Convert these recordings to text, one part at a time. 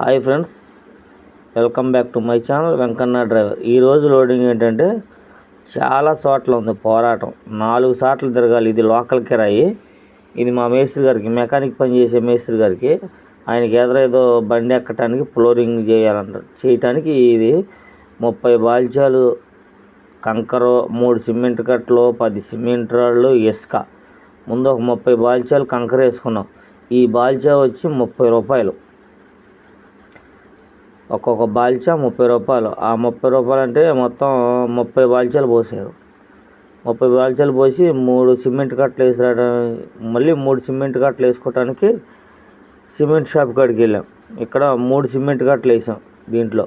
Hi friends welcome back to my channel Venkanna driver. ఈరోజు loading ఏంటంటే చాలా చోట్ల ఉంది పోరాటం. నాలుగు సార్లు తిరగాలి ఇది లోకల్ కిరాయి. ఇది మా మేస్త్రి గారికి మెకానిక్ పని చేసే మేస్త్రి గారికి ఆయనకి ఎదురేదో బండి ఎక్కటానికి ఫ్లోరింగ్ చేయాలంటారు చేయటానికి ఇది ముప్పై బాల్చాలు కంకర మూడు సిమెంట్ కట్టలు పది సిమెంట్ రాళ్ళు ఇసుక. ముందు ఒక ముప్పై బాల్చాలు కంకర వేసుకున్నాం. ఈ బాల్చా వచ్చి ముప్పై రూపాయలు. ఒక్కొక్క బాల్చా ముప్పై రూపాయలు. ఆ ముప్పై రూపాయలు అంటే మొత్తం ముప్పై బాల్చాలు పోసారు. ముప్పై బాల్చాలు పోసి మూడు సిమెంట్ కట్టలు వేసి మళ్ళీ మూడు సిమెంట్ కట్టలు వేసుకోవటానికి సిమెంట్ షాప్ కాడికి వెళ్ళాం. ఇక్కడ మూడు సిమెంట్ కట్టలు వేసాం దీంట్లో.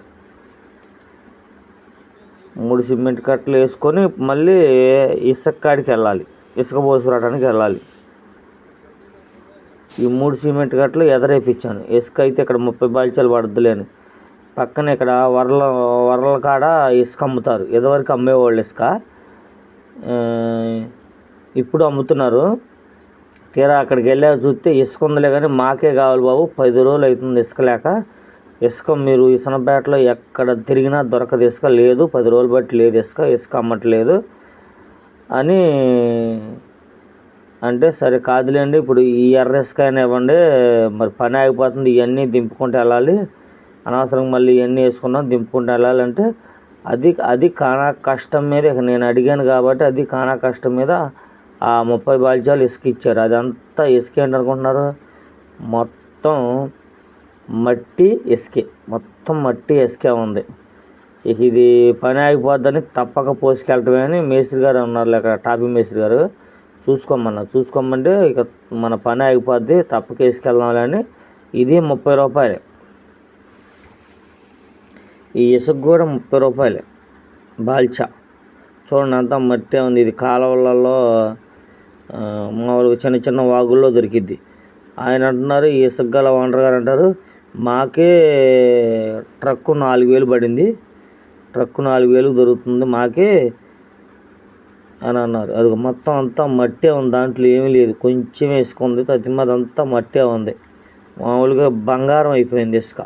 మూడు సిమెంట్ కట్టలు వేసుకొని మళ్ళీ ఇసుక కాడికి వెళ్ళాలి. ఇసుక పోసుకురావడానికి వెళ్ళాలి. ఈ మూడు సిమెంట్ కట్టలు ఎదరేపించాను ఇసుక అయితే ఇక్కడ ముప్పై బాల్చాలు పడద్దులే అని. పక్కన ఇక్కడ వరల వరల కాడ ఇసుక అమ్ముతారు. ఇదివరకు అమ్మేవాళ్ళు ఇసుక. ఇప్పుడు అమ్ముతున్నారు. తీరా అక్కడికి వెళ్ళా చూస్తే ఇసుక ఉందిలే కానీ మాకే కావాలి బాబు. పది రోజులు అవుతుంది ఇసుక లేక. ఇసుక మీరు ఇసనపేటలో ఎక్కడ తిరిగినా దొరకదు ఇసుక. లేదు పది రోజులు బట్టి లేదు ఇసుక. ఇసుక అమ్మట్లేదు అని అంటే సరే కాదులేండి. ఇప్పుడు ఈ ఎర్ర ఇసుక అయినా ఇవ్వండి. మరి పని ఆగిపోతుంది. ఇవన్నీ దింపుకుంటూ వెళ్ళాలి. అనవసరం మళ్ళీ ఇవన్నీ వేసుకున్నాం దింపుకుంటూ వెళ్ళాలంటే అది అది కానా కష్టం మీద ఇక నేను అడిగాను కాబట్టి అది కానా కష్టం మీద ఆ ముప్పై బాల్చాలు ఇసుక ఇచ్చారు అదంతా ఇసుక ఏంటనుకుంటున్నారు? మొత్తం మట్టి ఇసుకే. మొత్తం మట్టి ఇసుకే ఉంది. ఇక ఇది పని ఆగిపోద్దని తప్పక పోసుకెళ్ళటమే అని మేస్త్రి గారు ఉన్నారు అక్కడ టాపీ మేస్త్రి గారు చూసుకోమన్నా చూసుకోమంటే ఇక మన పని ఆగిపోద్ది తప్పక వేసుకెళ్దాంలే అని. ఇది ముప్పై రూపాయలు. ఈ ఇసుక కూడా ముప్పై రూపాయలే బాల్చా. చూడండి అంతా మట్టే ఉంది. ఇది కాలువలలో మామూలుగా చిన్న చిన్న వాగుల్లో దొరికిద్ది. ఆయన అంటున్నారు ఈ ఇసుక గల ఓనర్ గారు అంటారు మాకే ట్రక్కు నాలుగు వేలు పడింది. ట్రక్కు నాలుగు వేలు దొరుకుతుంది మాకే అని అన్నారు. అది మొత్తం అంతా మట్టే ఉంది. దాంట్లో ఏమీ లేదు. కొంచెం వేసుకుంది. తదిమదంతా మట్టే ఉంది. మామూలుగా బంగారం అయిపోయింది ఇసుక.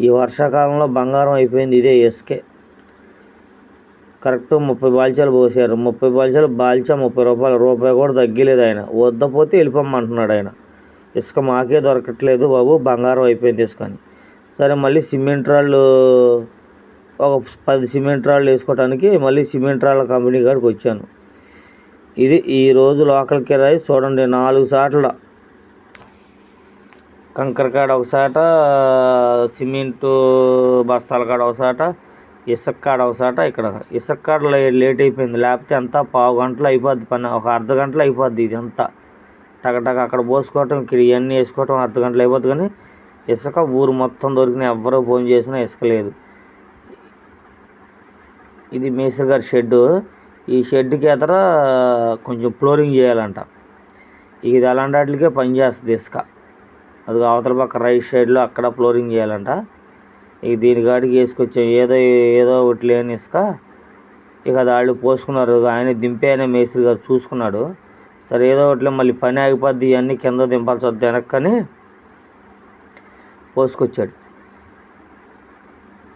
ఈ వర్షాకాలంలో బంగారం అయిపోయింది ఇదే ఇసుకే కరెక్ట్ ముప్పై బాల్చాలు పోసారు. ముప్పై బాల్చాలు బాల్చా ముప్పై రూపాయలు. రూపాయి కూడా తగ్గలేదు ఆయన. వద్దపోతే వెళ్ళిపోమంటున్నాడు ఆయన. ఇసుక మాకే దొరకట్లేదు బాబు బంగారం అయిపోయింది ఇసుక అని. సరే మళ్ళీ సిమెంట్ రాళ్ళు ఒక పది సిమెంట్ రాళ్ళు వేసుకోవడానికి మళ్ళీ సిమెంట్ రాళ్ళ కంపెనీ కాడికి వచ్చాను. ఇది ఈరోజు లోకల్ కిరాయి చూడండి నాలుగు సార్లు కంకర కాడ ఒకసాట సిమెంటు బస్తాల కాడ ఒకసాట ఇసుక కాడ ఒకసాట ఇక్కడ. ఇసుక కాడ లేట్ అయిపోయింది. లేకపోతే అంతా పావు గంటలు అయిపోద్ది పని. ఒక అర్ధ గంటలు అయిపోద్ది ఇది అంతా. టగటగ అక్కడ పోసుకోవటం ఇక్కడ ఇవన్నీ వేసుకోవటం అర్ధ గంటలు అయిపోద్ది కానీ ఇసుక ఊరు మొత్తం దొరికిన ఎవరో ఫోన్ చేసినా ఇసుక లేదు. ఇది మేస్త్రి గారి షెడ్డు. ఈ షెడ్కి ఎదర కొంచెం ఫ్లోరింగ్ చేయాలంట. ఇది అలాంటి వాటికే పనిచేస్తుంది ఇసుక. అది అవతల పక్క రైట్ సైడ్లో అక్కడ ఫ్లోరింగ్ చేయాలంట. ఇక దీని కాడికి వేసుకొచ్చాం. ఏదో ఏదో ఒకటి లేని ఇసుక. ఇక అది వాళ్ళు పోసుకున్నారు. ఆయన దింపేయనే మేస్త్రి గారు చూసుకున్నాడు. సరే ఏదో ఒకటి మళ్ళీ పని ఆగిపోద్ది. ఇవన్నీ కింద దింపాల్సి వద్దు వెనక్కని పోసుకొచ్చాడు.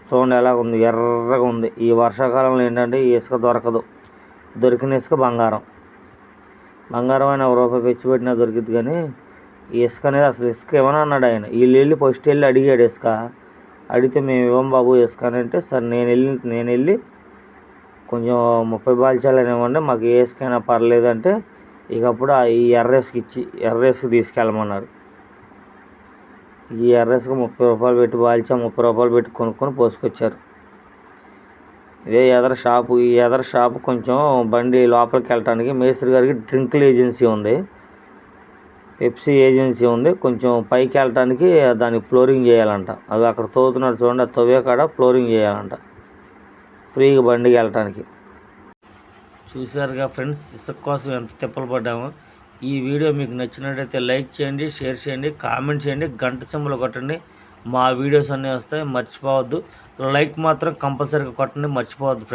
చూడండి ఎలా ఉంది. ఎర్రగా ఉంది. ఈ వర్షాకాలంలో ఏంటంటే ఈ ఇసుక దొరకదు. దొరికిన ఇసుక బంగారం. బంగారం అయినా ఒక రూపాయి పెంచి పెట్టినా దొరికిద్ది కానీ ఈ ఇసుక అనేది అసలు ఇసుక ఏమని అన్నాడు ఆయన? వీళ్ళు వెళ్ళి ఫస్ట్ వెళ్ళి అడిగాడు ఇసుక. అడిగితే మేము ఇవ్వం బాబు ఇసుక అని అంటే సరే నేను వెళ్ళి నేను వెళ్ళి కొంచెం ముప్పై బాల్చాలని ఇవ్వండి మాకు ఏ ఇసుక అయినా పర్లేదు అంటే ఇక అప్పుడు ఈ ఎర్ర ఇచ్చి ఎర్ర తీసుకెళ్ళమన్నారు. ఈ ఎర్ర ముప్పై రూపాయలు పెట్టి బాల్చా ముప్పై రూపాయలు పెట్టి కొనుక్కొని పోసుకొచ్చారు. ఇదే ఎదర షాపు ఈ ఎదర షాపు కొంచెం బండి లోపలికి వెళ్ళటానికి మేస్త్రి గారికి డ్రింకుల ఏజెన్సీ ఉంది. పెప్సీ ఏజెన్సీ ఉంది. కొంచెం పైకి వెళ్ళటానికి దానికి ఫ్లోరింగ్ చేయాలంట. అది అక్కడ తవ్వుతున్నాడు చూడండి ఆ తవ్వే కాడ ఫ్లోరింగ్ చేయాలంట. ఫ్రీగా బండికి వెళ్ళటానికి. చూసారుగా ఫ్రెండ్స్ ఇసుక కోసం ఎంత తిప్పలు పడ్డామో. ఈ వీడియో మీకు నచ్చినట్టయితే లైక్ చేయండి షేర్ చేయండి కామెంట్ చేయండి గంట సింబల్ కొట్టండి. మా వీడియోస్ అన్నీ వస్తాయి మర్చిపోవద్దు. లైక్ మాత్రం కంపల్సరీగా కొట్టండి మర్చిపోవద్దు ఫ్రెండ్స్.